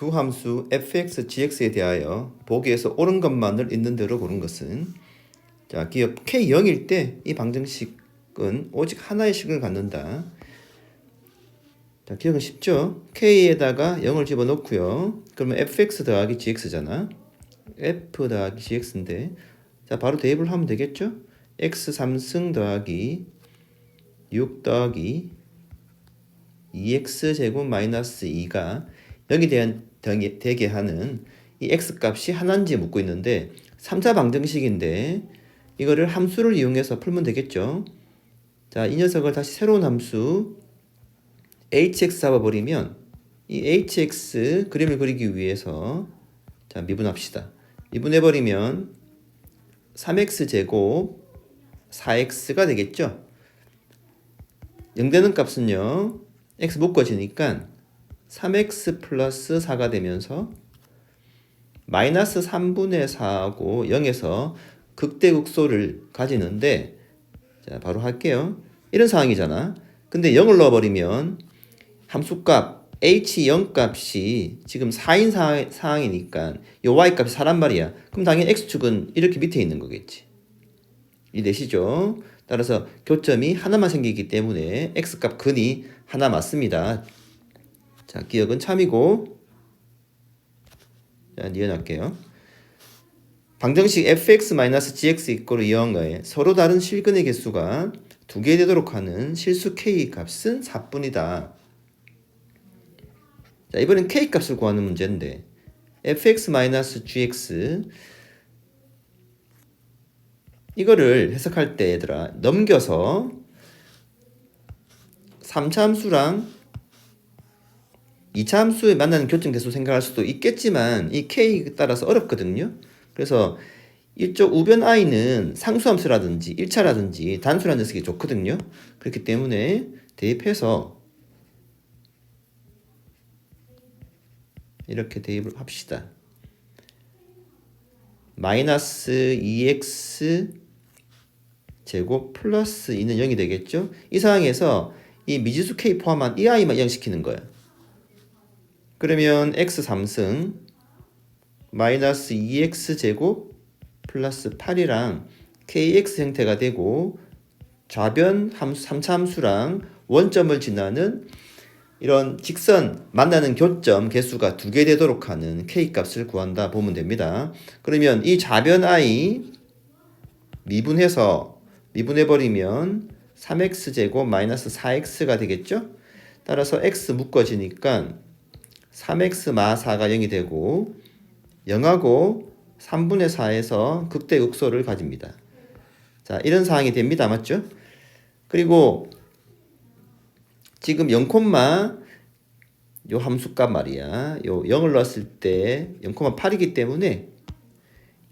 두 함수 fx, gx에 대하여 보기에서 옳은 것만을 있는 대로 고른 것은 자 기억 k0일 때 이 방정식은 오직 하나의 식을 갖는다. 자 기억은 쉽죠? k에다가 0을 집어넣고요. 그러면 fx 더하기 gx잖아. f 더하기 gx인데 자 바로 대입을 하면 되겠죠? x 3승 더하기 6 더하기 2x 제곱 마이너스 2가 여기 대한 되게, 하는 이 x 값이 하나인지 묻고 있는데 3차 방정식인데 이거를 함수를 이용해서 풀면 되겠죠. 자, 이 녀석을 다시 새로운 함수 hx 잡아버리면 이 hx 그림을 그리기 위해서 자 미분합시다. 미분해버리면 3x 제곱 4x가 되겠죠. 0 되는 값은요. x 묶어지니까 3x 플러스 4가 되면서 마이너스 3분의 4하고 0에서 극대극소를 가지는데 자 바로 할게요. 이런 상황이잖아. 근데 0을 넣어버리면 함수값 h0 값이 지금 4인 상황, 이니까 요 y 값이 4란 말이야. 그럼 당연히 x축은 이렇게 밑에 있는 거겠지. 이되시죠? 따라서 교점이 하나만 생기기 때문에 x값 근이 하나 맞습니다. 자, 기억은 참이고 자, 니은 할게요. 방정식 fx-gx 이꼴 이어한가에 서로 다른 실근의 개수가 두 개 되도록 하는 실수 k 값은 4분이다. 자, 이번엔 k 값을 구하는 문제인데 fx-gx 이거를 해석할 때 얘들아 넘겨서 3차 함수랑 2차 함수에 만나는 교점 계수 생각할 수도 있겠지만 이 k 따라서 어렵거든요. 그래서 이쪽 우변 i는 상수함수라든지 1차라든지 단수라는 녀석이 좋거든요. 그렇기 때문에 대입해서 이렇게 대입을 합시다. 마이너스 2x 제곱 플러스 2는 0이 되겠죠? 이 상황에서 이 미지수 k 포함한 이 i만 0 시키는 거예요. 그러면 x 3승 마이너스 2x 제곱 플러스 8이랑 kx 형태가 되고 좌변 함수 3차 함수랑 원점을 지나는 이런 직선 만나는 교점 개수가 두 개 되도록 하는 k 값을 구한다 보면 됩니다. 그러면 이 좌변 i 미분해서 미분해 버리면 3x 제곱 마이너스 4x가 되겠죠? 따라서 x 묶어지니까 3x 마 4가 0이 되고 0하고 3분의 4에서 극대 극소를 가집니다. 자, 이런 상황이 됩니다. 맞죠? 그리고 지금 0, 요 함수값 말이야. 요 0을 넣었을 때 0,8이기 때문에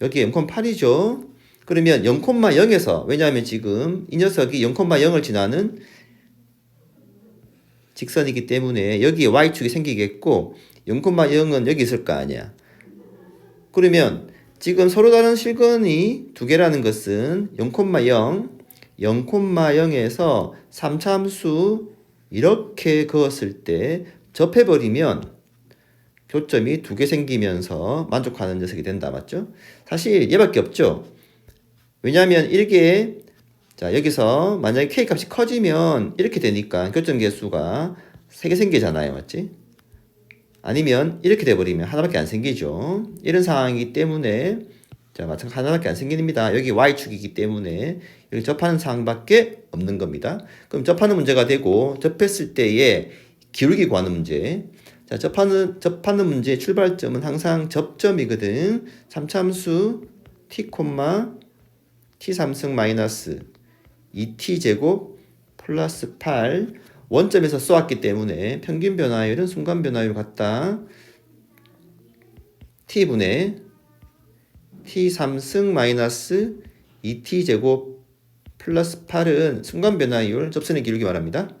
여기 0,8이죠. 그러면 0,0에서 왜냐하면 지금 이 녀석이 0,0을 지나는 직선이기 때문에 여기에 y축이 생기겠고 0,0은 여기 있을 거 아니야. 그러면 지금 서로 다른 실근이 두 개라는 것은 0,0, 0,0에서 3참수 이렇게 그었을 때 접해버리면 교점이 두 개 생기면서 만족하는 녀석이 된다. 맞죠? 사실 얘밖에 없죠. 왜냐하면 이게 자 여기서 만약에 k 값이 커지면 이렇게 되니까 교점 개수가 세개 생기잖아요. 맞지? 아니면 이렇게 돼버리면 하나밖에 안 생기죠. 이런 상황이기 때문에 자 마찬가지 하나밖에 안 생깁니다. 여기 y축이기 때문에 여기 접하는 상황밖에 없는 겁니다. 그럼 접하는 문제가 되고 접했을 때의 기울기 구하는 문제. 자 접하는 접하는 문제의 출발점은 항상 접점이거든. 3참수 t t 3승 마이너스 2t 제곱 플러스 8 원점에서 쏘았기 때문에 평균 변화율은 순간 변화율 같다. t분의 t 3승 마이너스 2t 제곱 플러스 8은 순간 변화율 접선의 기울기 말합니다.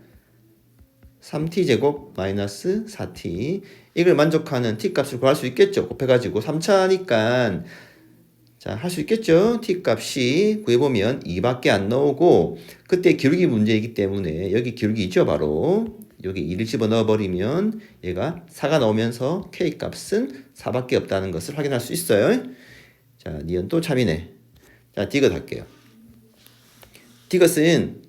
3t 제곱 마이너스 4t 이걸 만족하는 t 값을 구할 수 있겠죠. 곱해가지고 3차니까 자, 할 수 있겠죠? t 값이 구해보면 2밖에 안 나오고 그때 기울기 문제이기 때문에 여기 기울기 있죠, 바로. 여기 2를 집어넣어 버리면 얘가 4가 나오면서 k 값은 4밖에 없다는 것을 확인할 수 있어요. 자, 니은 또 참이네. 자, 디귿 할게요. 디귿은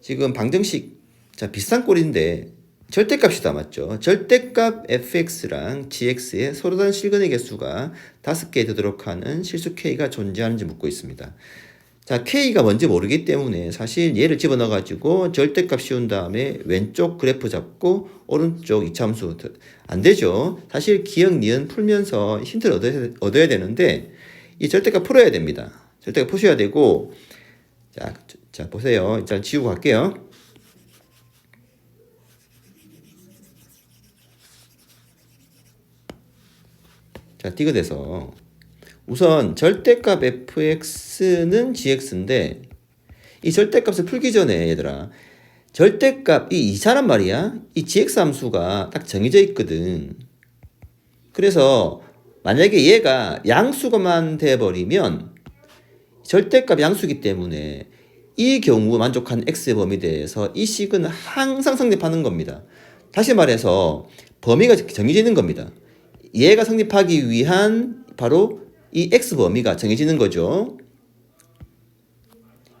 지금 방정식 자 비싼 꼴인데 절대값이 남았죠. 절대값 fx랑 gx의 서로 다른 실근의 개수가 다섯 개 되도록 하는 실수 k가 존재하는지 묻고 있습니다. 자 k가 뭔지 모르기 때문에 사실 얘를 집어넣어 가지고 절대값 씌운 다음에 왼쪽 그래프 잡고 오른쪽 이차함수 안 되죠. 사실 기억 니은 풀면서 힌트를 얻어야, 얻어야 되는데 이 절대값 풀어야 됩니다. 절대값 푸셔야 되고 자, 자 보세요. 일단 지우고 갈게요. 자, 디귿에서 우선 절대값 fx는 gx인데 이 절대값을 풀기 전에 얘들아 절대값 이 이차란 말이야. 이 gx 함수가 딱 정해져 있거든. 그래서 만약에 얘가 양수가만 돼 버리면 절대값 양수기 때문에 이 경우 만족한 x의 범위 대해서 이 식은 항상 성립하는 겁니다. 다시 말해서 범위가 정해지는 겁니다. 얘가 성립하기 위한 바로 이 x 범위가 정해지는 거죠.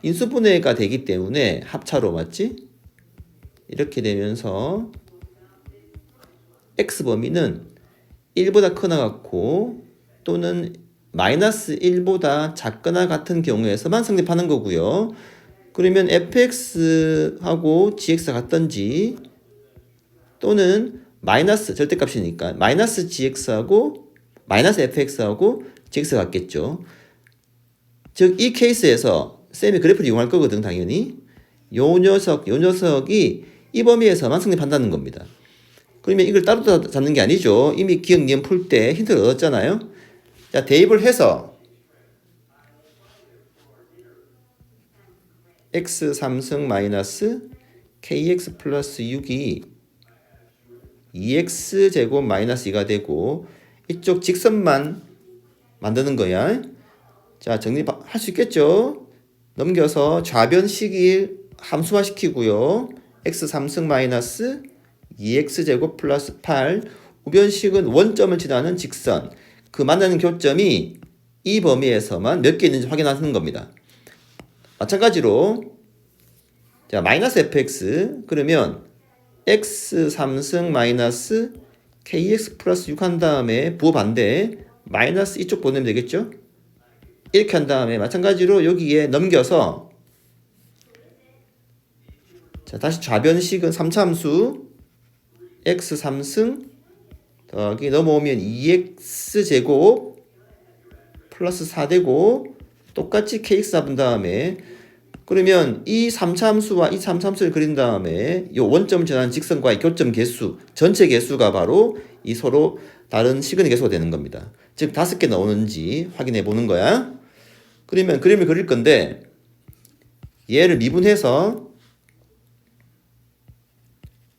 인수분해가 되기 때문에 합차로 맞지? 이렇게 되면서 x 범위는 1보다 크나 같고 또는 마이너스 1보다 작거나 같은 경우에서만 성립하는 거고요. 그러면 fx하고 gx가 같던지 또는 마이너스 절대값이니까 마이너스 gx하고 마이너스 fx하고 gx가 같겠죠. 즉 이 케이스에서 쌤이 그래프를 이용할 거거든 당연히 요 녀석 요 녀석이 이 범위에서만 성립한다는 겁니다. 그러면 이걸 따로 잡는 게 아니죠. 이미 기억 니은 풀 때 힌트를 얻었잖아요. 자 대입을 해서 x 3승 마이너스 kx 플러스 6이 2x 제곱 마이너스 2가 되고 이쪽 직선만 만드는 거야. 자 정리할 수 있겠죠? 넘겨서 좌변식을 함수화 시키고요. x 3승 마이너스 2x 제곱 플러스 8 우변식은 원점을 지나는 직선 그 만나는 교점이 이 범위에서만 몇 개 있는지 확인하는 겁니다. 마찬가지로 자 마이너스 fx 그러면 x 3승 마이너스 kx 플러스 6 한 다음에 부호 반대 마이너스 이쪽 보내면 되겠죠? 이렇게 한 다음에 마찬가지로 여기에 넘겨서 자 다시 좌변식은 3차 함수 x 3승 더하기 넘어오면 2x 제곱 플러스 4 되고 똑같이 kx 잡은 다음에 그러면 이 3차 함수와 이 3차 함수를 그린 다음에 이 원점을 지나는 직선과의 교점 개수 전체 개수가 바로 이 서로 다른 시근의 개수가 되는 겁니다. 즉 다섯 개 나오는지 확인해 보는 거야. 그러면 그림을 그릴 건데 얘를 미분해서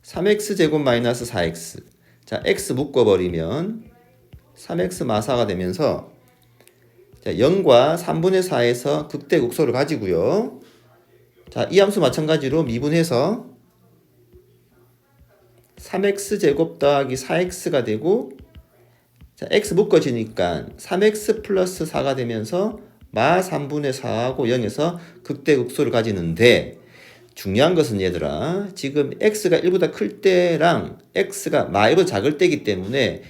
3x 제곱 마이너스 4x 자 x 묶어버리면 3x 마사가 되면서 자 0과 3분의 4에서 극대 극소를 가지고요. 자, 이 함수 마찬가지로 미분해서 3x 제곱 더하기 4x가 되고 자, x 묶어지니까 3x 플러스 4가 되면서 마 3분의 4하고 0에서 극대극소를 가지는데 중요한 것은 얘들아 지금 x가 1보다 클 때랑 x가 마 1보다 작을 때이기 때문에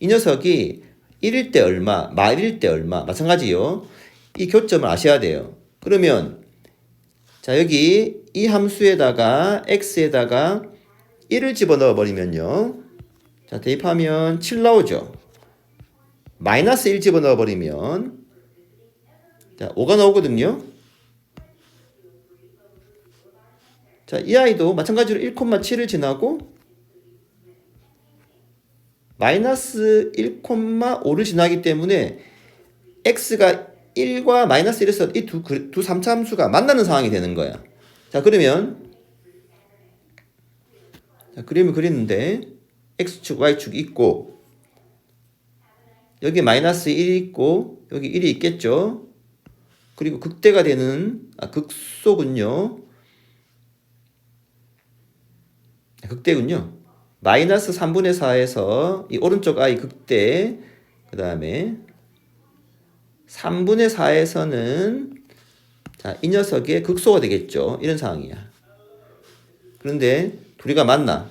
이 녀석이 1일 때 얼마, 마 1일 때 얼마 마찬가지요. 이 교점을 아셔야 돼요. 그러면 자, 여기 이 함수에다가 x에다가 1을 집어넣어 버리면요. 자, 대입하면 7 나오죠. 마이너스 1 집어넣어 버리면 자, 5가 나오거든요. 자, 이 아이도 마찬가지로 1,7을 지나고 마이너스 1,5를 지나기 때문에 x가 1과 마이너스 1에서 이 두 두 3차 함수가 만나는 상황이 되는 거야. 자, 그러면 자, 그림을 그리는데 x축, y축 있고 여기 마이너스 1이 있고 여기 1이 있겠죠. 그리고 극대가 되는 아, 극소군요. 극대군요. 마이너스 3분의 4에서 이 오른쪽 i 극대 그 다음에 3분의 4에서는 자, 이 녀석의 극소가 되겠죠. 이런 상황이야. 그런데 둘이가 만나.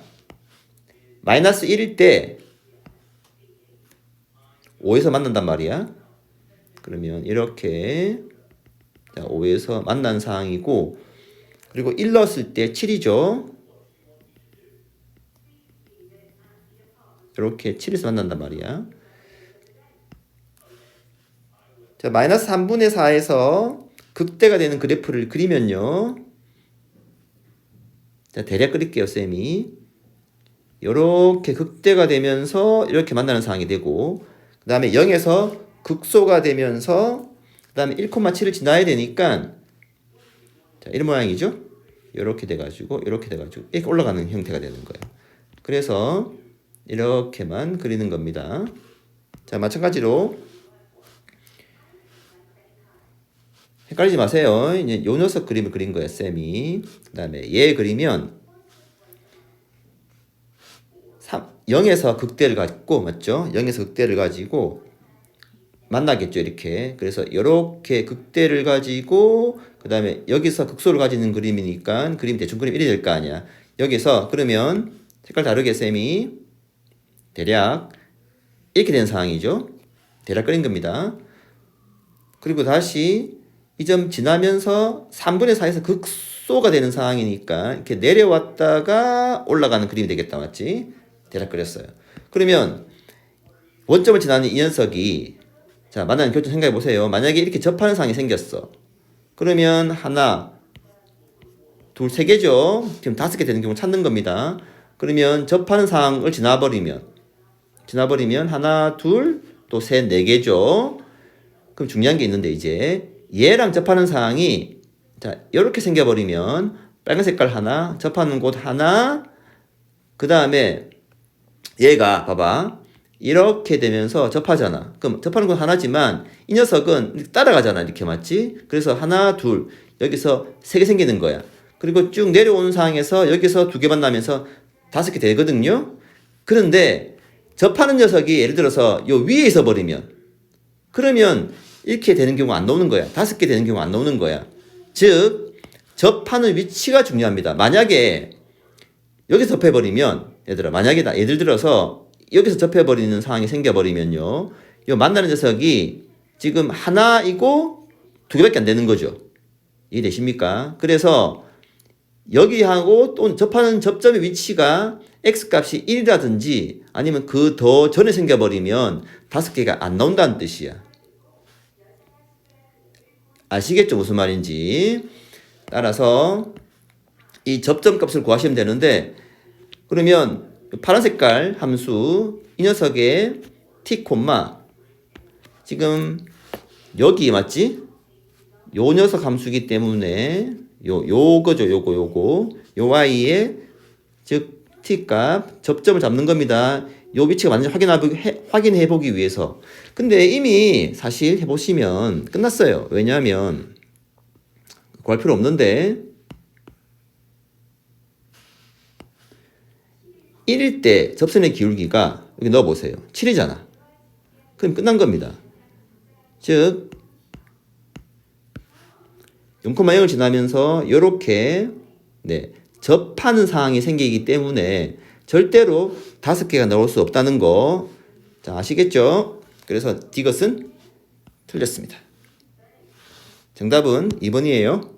마이너스 1일 때 5에서 만난단 말이야. 그러면 이렇게 자, 5에서 만난 상황이고 그리고 1 넣었을 때 7이죠. 이렇게 7에서 만난단 말이야. 자, 마이너스 3분의 4에서 극대가 되는 그래프를 그리면요. 자, 대략 그릴게요, 쌤이. 이렇게 극대가 되면서 이렇게 만나는 상황이 되고, 그 다음에 0에서 극소가 되면서, 그 다음에 1,7을 지나야 되니까, 자, 이런 모양이죠? 이렇게 돼가지고, 이렇게 돼가지고, 이렇게 올라가는 형태가 되는 거예요. 그래서, 이렇게만 그리는 겁니다. 자, 마찬가지로, 헷갈리지 마세요. 이제 요 녀석 그림을 그린 거예요, 쌤이. 그 다음에 얘 그리면 3, 0에서 극대를 갖고, 맞죠? 0에서 극대를 가지고 만나겠죠, 이렇게. 그래서 이렇게 극대를 가지고, 그 다음에 여기서 극소를 가지는 그림이니까 그림 대충 그림 1이 될 거 아니야. 여기서 그러면 색깔 다르게 쌤이 대략 이렇게 된 상황이죠. 대략 그린 겁니다. 그리고 다시 이 점 지나면서 3분의 4에서 극소가 되는 상황이니까 이렇게 내려왔다가 올라가는 그림이 되겠다 맞지? 대략 그렸어요. 그러면 원점을 지나는 이 녀석이 자 만나는 교점 생각해 보세요. 만약에 이렇게 접하는 상황이 생겼어. 그러면 하나, 둘, 세 개죠. 지금 다섯 개 되는 경우 찾는 겁니다. 그러면 접하는 상황을 지나버리면 지나버리면 하나, 둘, 또 셋, 네 개죠. 그럼 중요한 게 있는데 이제 얘랑 접하는 상황이 자 이렇게 생겨버리면 빨간 색깔 하나 접하는 곳 하나 그 다음에 얘가 봐봐. 이렇게 되면서 접하잖아. 그럼 접하는 건 하나지만 이 녀석은 따라가잖아. 이렇게 맞지? 그래서 하나 둘 여기서 세 개 생기는 거야. 그리고 쭉 내려오는 상황에서 여기서 두 개 만나면서 다섯 개 되거든요. 그런데 접하는 녀석이 예를 들어서 요 위에 있어 버리면 그러면 이렇게 되는 경우 안 나오는 거야. 다섯 개 되는 경우 안 나오는 거야. 즉, 접하는 위치가 중요합니다. 만약에 여기서 접해버리면, 얘들아, 만약에 다 예를 들어서 여기서 접해버리는 상황이 생겨버리면요. 이 만나는 녀석이 지금 하나이고 두 개밖에 안 되는 거죠. 이해되십니까? 그래서 여기하고 또 접하는 접점의 위치가 x 값이 1이라든지 아니면 그 더 전에 생겨버리면 다섯 개가 안 나온다는 뜻이야. 아시겠죠? 무슨 말인지. 따라서 이 접점 값을 구하시면 되는데 그러면 파란 색깔 함수 이 녀석의 t 지금 여기 맞지? 요 녀석 함수기 때문에 요 요거죠 요거 요거 요 y의 즉 t 값 접점을 잡는 겁니다. 요 위치가 맞는지 확인해, 보기 위해서. 근데 이미 사실 해보시면 끝났어요. 왜냐하면 구할 필요 없는데 1일 때 접선의 기울기가 여기 넣어보세요. 7이잖아. 그럼 끝난 겁니다. 즉 0,0을 지나면서 이렇게 네, 접하는 상황이 생기기 때문에 절대로 다섯 개가 나올 수 없다는 거 자, 아시겠죠? 그래서 디것은 틀렸습니다. 정답은 2번이에요.